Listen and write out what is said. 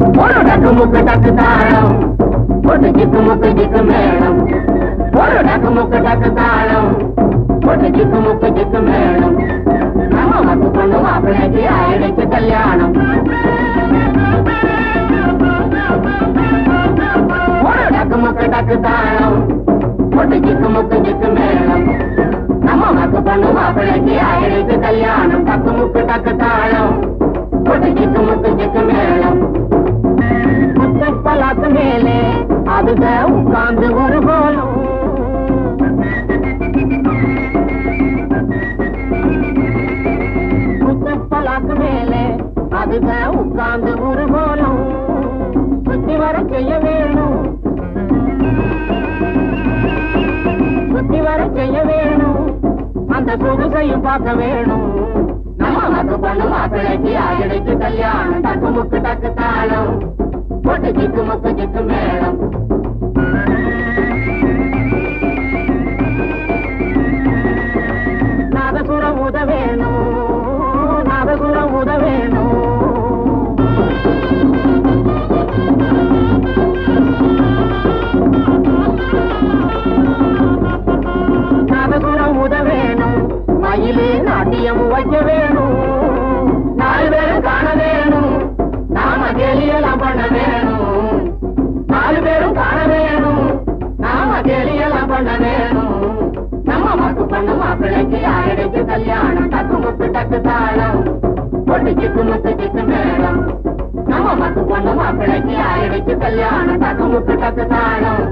ஒரு டக்கு முக்கு டக்கு தாளம். ஒரு ஜிக்கு முக்கு ஜிக்கு மேளம். ஒரு டக்கு முக்கு டக்கு தாளம். ஒரு ஜிக்கு முக்கு ஜிக்கு மேளம். நம்ம வந்து கொண்டு மாப்பிள்ளைக்கு ஆயிடுச்சு கல்யாணம். ஒரு டக்கு முக்கு டக்கு தாளம். ஒரு ஜிக்கு முக்கு ஜிக்கு மேளம். நம்ம வந்து கொண்டு மாப்பிள்ளைக்கு ஆயிடுச்சு கல்யாணம். டக்கு முக்கு டக்கு உட்கார்ந்து ஒரு போலும் பலாத்து மேலே அதுதான் உட்கார்ந்து ஒரு போலும் சுத்தி வர செய்ய வேணும். சுத்தி வர செய்ய வேணும். அந்த சொகுசையும் பார்க்க வேணும். நம்ம மக்கு பண்ணு மாப்பிள்ளைக்கு ஆகிடுச்சு கல்யாணம். டக்கு முக்கு டக்கு தாளம். பொட்டு ஜிக்கு முக்கு ஜிக்கு மேளம். நாட்டியம் வைக்க வேணும் நாலு பேரும் காண வேணும் நாம கேலியெல்லாம் பண்ண வேணும் நாலு பேரும் காண வேணும் நாம கேலியெல்லாம் பண்ண வேணும் நம்ம மக்கு பண்ண மாப்பிள்ளைக்கு ஆயிடுச்சு கல்யாணம் டக்கு முக்கு டக்கு தாளம். பொட்டு சிக்கு முக்கு சிக்கு மேடம் நம்ம மக்கு பண்ண மாப்பிள்ளைக்கு ஆயிடுச்சு கல்யாணம் டக்கு முக்கு டக்கு தாளம்.